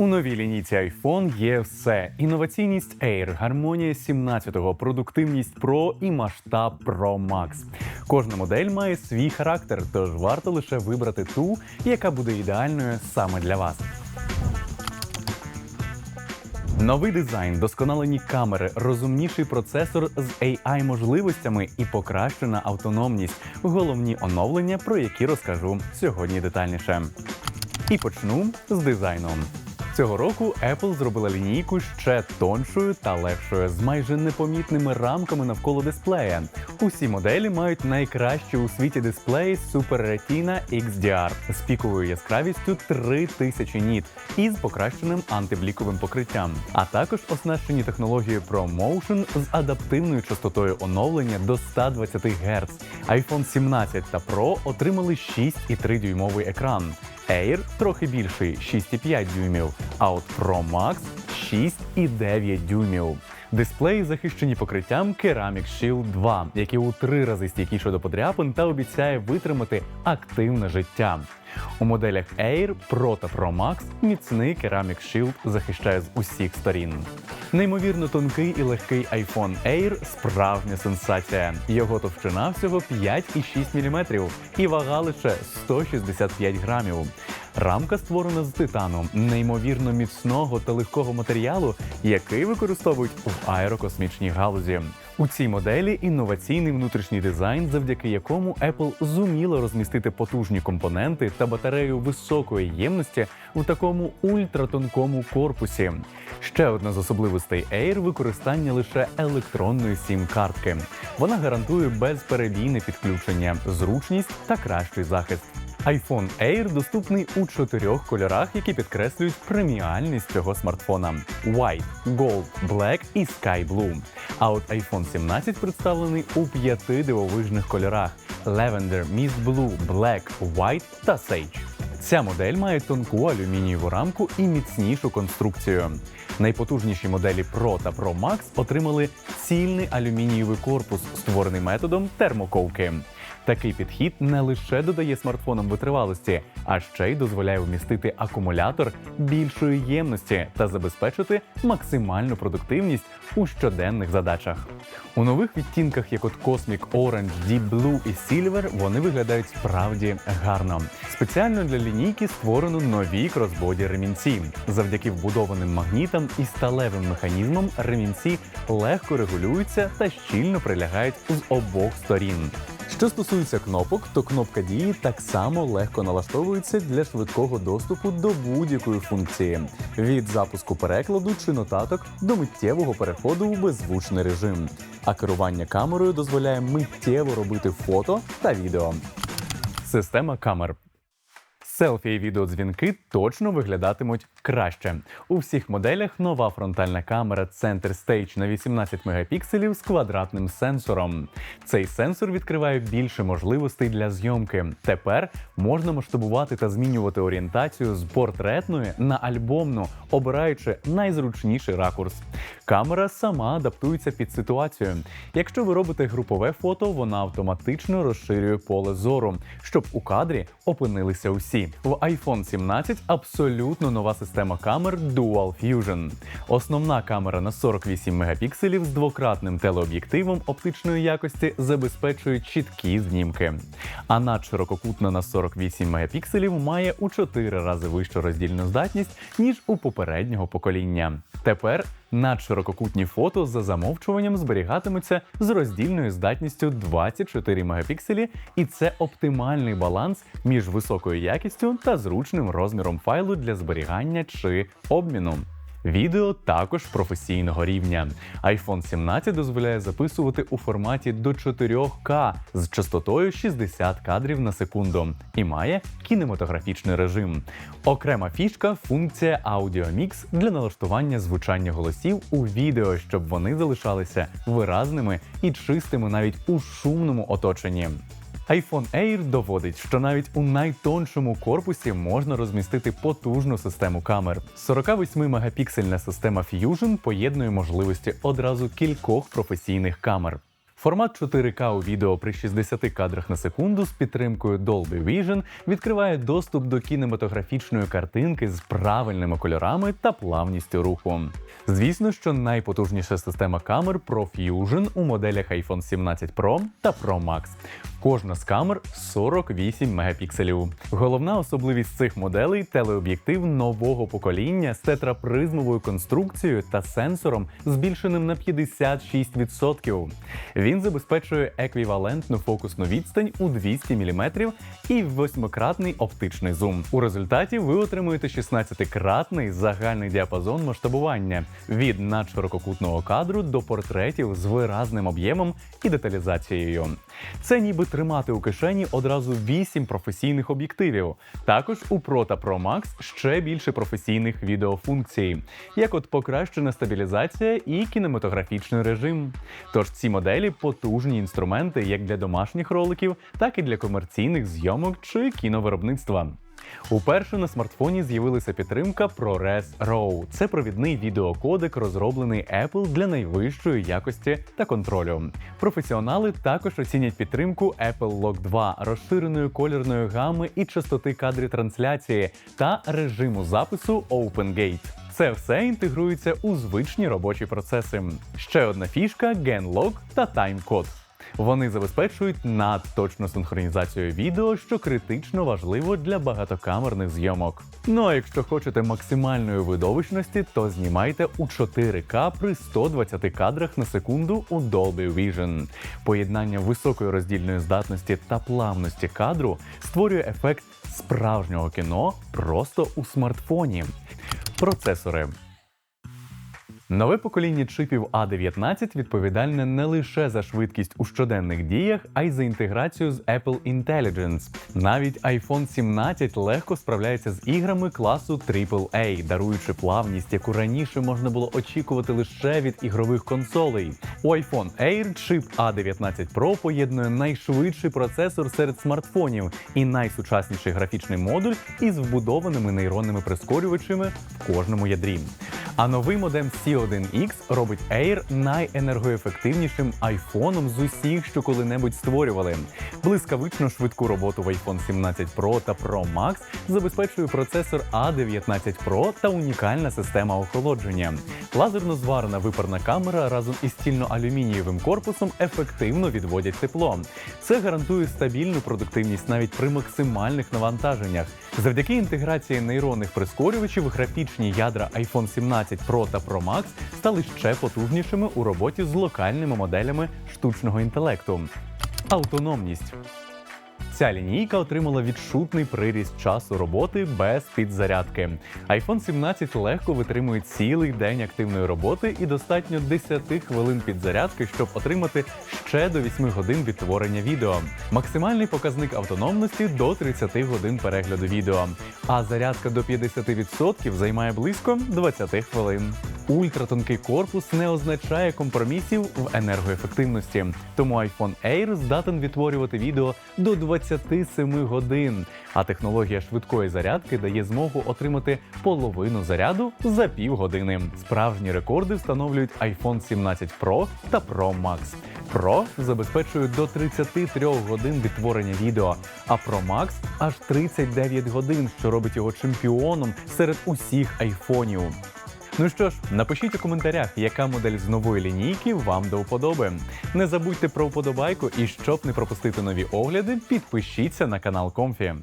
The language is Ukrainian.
У новій лінійці iPhone є все: інноваційність Air, гармонія 17-го, продуктивність Pro і масштаб Pro Max. Кожна модель має свій характер, тож варто лише вибрати ту, яка буде ідеальною саме для вас. Новий дизайн, досконалені камери, розумніший процесор з AI можливостями і покращена автономність. Головні оновлення, про які розкажу сьогодні детальніше. І почну з дизайном. Цього року Apple зробила лінійку ще тоншою та легшою, з майже непомітними рамками навколо дисплея. Усі моделі мають найкращі у світі дисплеї Super Retina XDR з піковою яскравістю 3000 ніт і з покращеним антибліковим покриттям, а також оснащені технологією ProMotion з адаптивною частотою оновлення до 120 Гц. iPhone 17 та Pro отримали 6,3 дюймовий екран. Air трохи більший 6,5 дюймів, а от Pro Max 6,9 дюймів. Дисплеї захищені покриттям Ceramic Shield 2, які у три рази стійкіше до подряпин та обіцяє витримати активне життя. У моделях Air, Pro та Pro Max міцний керамік Shield захищає з усіх сторін. Неймовірно тонкий і легкий iPhone Air – справжня сенсація. Його товщина всього 5,6 мм і вага лише 165 грамів. Рамка створена з титану, неймовірно міцного та легкого матеріалу, який використовують в аерокосмічній галузі. У цій моделі інноваційний внутрішній дизайн, завдяки якому Apple зуміла розмістити потужні компоненти та батарею високої ємності у такому ультратонкому корпусі. Ще одна з особливостей Air – використання лише електронної сім-картки. Вона гарантує безперебійне підключення, зручність та кращий захист. iPhone Air доступний у чотирьох кольорах, які підкреслюють преміальність цього смартфона: White, Gold, Black і Sky Blue. А от iPhone 17 представлений у п'яти дивовижних кольорах: Lavender, Mist Blue, Black, White та Sage. Ця модель має тонку алюмінієву рамку і міцнішу конструкцію. Найпотужніші моделі Pro та Pro Max отримали цільний алюмінієвий корпус, створений методом термоковки. Такий підхід не лише додає смартфонам витривалості, а ще й дозволяє вмістити акумулятор більшої ємності та забезпечити максимальну продуктивність у щоденних задачах. У нових відтінках, як от Cosmic Orange, Deep Blue і Silver, вони виглядають справді гарно. Спеціально для лінійки створено нові кросбоді ремінці. Завдяки вбудованим магнітам і сталевим механізмам ремінці легко регулюються та щільно прилягають з обох сторін. Що стосується кнопок, то кнопка дії так само легко налаштовується для швидкого доступу до будь-якої функції від запуску перекладу чи нотаток до миттєвого переходу у беззвучний режим. А керування камерою дозволяє миттєво робити фото та відео. Система камер. Селфі і відеодзвінки точно виглядатимуть краще. У всіх моделях нова фронтальна камера Center Stage на 18 мегапікселів з квадратним сенсором. Цей сенсор відкриває більше можливостей для зйомки. Тепер можна масштабувати та змінювати орієнтацію з портретної на альбомну, обираючи найзручніший ракурс. Камера сама адаптується під ситуацію. Якщо ви робите групове фото, вона автоматично розширює поле зору, щоб у кадрі опинилися усі. В iPhone 17 абсолютно нова система камер Dual Fusion. Основна камера на 48 мегапікселів з двократним телеоб'єктивом оптичної якості забезпечує чіткі знімки. А надширококутна на 48 мегапікселів має у 4 рази вищу роздільну здатність, ніж у попереднього покоління. Тепер надширококутні фото за замовчуванням зберігатимуться з роздільною здатністю 24 мегапікселі, і це оптимальний баланс між високою якістю та зручним розміром файлу для зберігання чи обміну. Відео також професійного рівня. iPhone 17 дозволяє записувати у форматі до 4К з частотою 60 кадрів на секунду і має кінематографічний режим. Окрема фішка функція Audio Mix для налаштування звучання голосів у відео, щоб вони залишалися виразними і чистими навіть у шумному оточенні. iPhone Air доводить, що навіть у найтоншому корпусі можна розмістити потужну систему камер. 48-мегапіксельна система Fusion поєднує можливості одразу кількох професійних камер. Формат 4К у відео при 60 кадрах на секунду з підтримкою Dolby Vision відкриває доступ до кінематографічної картинки з правильними кольорами та плавністю руху. Звісно, що найпотужніша система камер Pro Fusion у моделях iPhone 17 Pro та Pro Max. Кожна з камер 48 мегапікселів. Головна особливість цих моделей телеоб'єктив нового покоління з тетрапризмовою конструкцією та сенсором, збільшеним на 56%. Він забезпечує еквівалентну фокусну відстань у 200 мм і восьмикратний оптичний зум. У результаті ви отримуєте 16-кратний загальний діапазон масштабування від надширококутного кадру до портретів з виразним об'ємом і деталізацією. Це ніби тримати у кишені одразу 8 професійних об'єктивів. Також у Pro та Pro Max ще більше професійних відеофункцій, як от покращена стабілізація і кінематографічний режим. Тож ці моделі потужні інструменти як для домашніх роликів, так і для комерційних зйомок чи кіновиробництва. Уперше на смартфоні з'явилася підтримка ProRes RAW. Це провідний відеокодек, розроблений Apple для найвищої якості та контролю. Професіонали також оцінять підтримку Apple Lock 2, розширеної кольорної гами і частоти кадрів трансляції та режиму запису OpenGate. Це все інтегрується у звичні робочі процеси. Ще одна фішка GenLock та таймкод. Вони забезпечують надточну синхронізацію відео, що критично важливо для багатокамерних зйомок. Ну а якщо хочете максимальної видовищності, то знімайте у 4К при 120 кадрах на секунду у Dolby Vision. Поєднання високої роздільної здатності та плавності кадру створює ефект справжнього кіно просто у смартфоні. Процесори. Нове покоління чипів A19 відповідальне не лише за швидкість у щоденних діях, а й за інтеграцію з Apple Intelligence. Навіть iPhone 17 легко справляється з іграми класу AAA, даруючи плавність, яку раніше можна було очікувати лише від ігрових консолей. У iPhone Air чип A19 Pro поєднує найшвидший процесор серед смартфонів і найсучасніший графічний модуль із вбудованими нейронними прискорювачами в кожному ядрі. А новий модем C1X робить Air найенергоефективнішим айфоном з усіх, що коли-небудь створювали. Блискавично швидку роботу в iPhone 17 Pro та Pro Max забезпечує процесор A19 Pro та унікальна система охолодження. Лазерно зварена випарна камера разом із стільно-алюмінієвим корпусом ефективно відводять тепло. Це гарантує стабільну продуктивність навіть при максимальних навантаженнях. Завдяки інтеграції нейронних прискорювачів графічні ядра iPhone 17 Pro та Pro Max стали ще потужнішими у роботі з локальними моделями штучного інтелекту. Автономність. Ця лінійка отримала відчутний приріст часу роботи без підзарядки. iPhone 17 легко витримує цілий день активної роботи і достатньо 10 хвилин підзарядки, щоб отримати ще до 8 годин відтворення відео. Максимальний показник автономності до 30 годин перегляду відео. А зарядка до 50% займає близько 20 хвилин. Ультратонкий корпус не означає компромісів в енергоефективності, тому iPhone Air здатен відтворювати відео до 27 годин. А технологія швидкої зарядки дає змогу отримати половину заряду за півгодини. Справжні рекорди встановлюють iPhone 17 Pro та Pro Max. Pro забезпечує до 33 годин відтворення відео, а Pro Max аж 39 годин, що робить його чемпіоном серед усіх айфонів. Ну що ж, напишіть у коментарях, яка модель з нової лінійки вам до вподоби. Не забудьте про вподобайку і щоб не пропустити нові огляди, підпишіться на канал Комфі.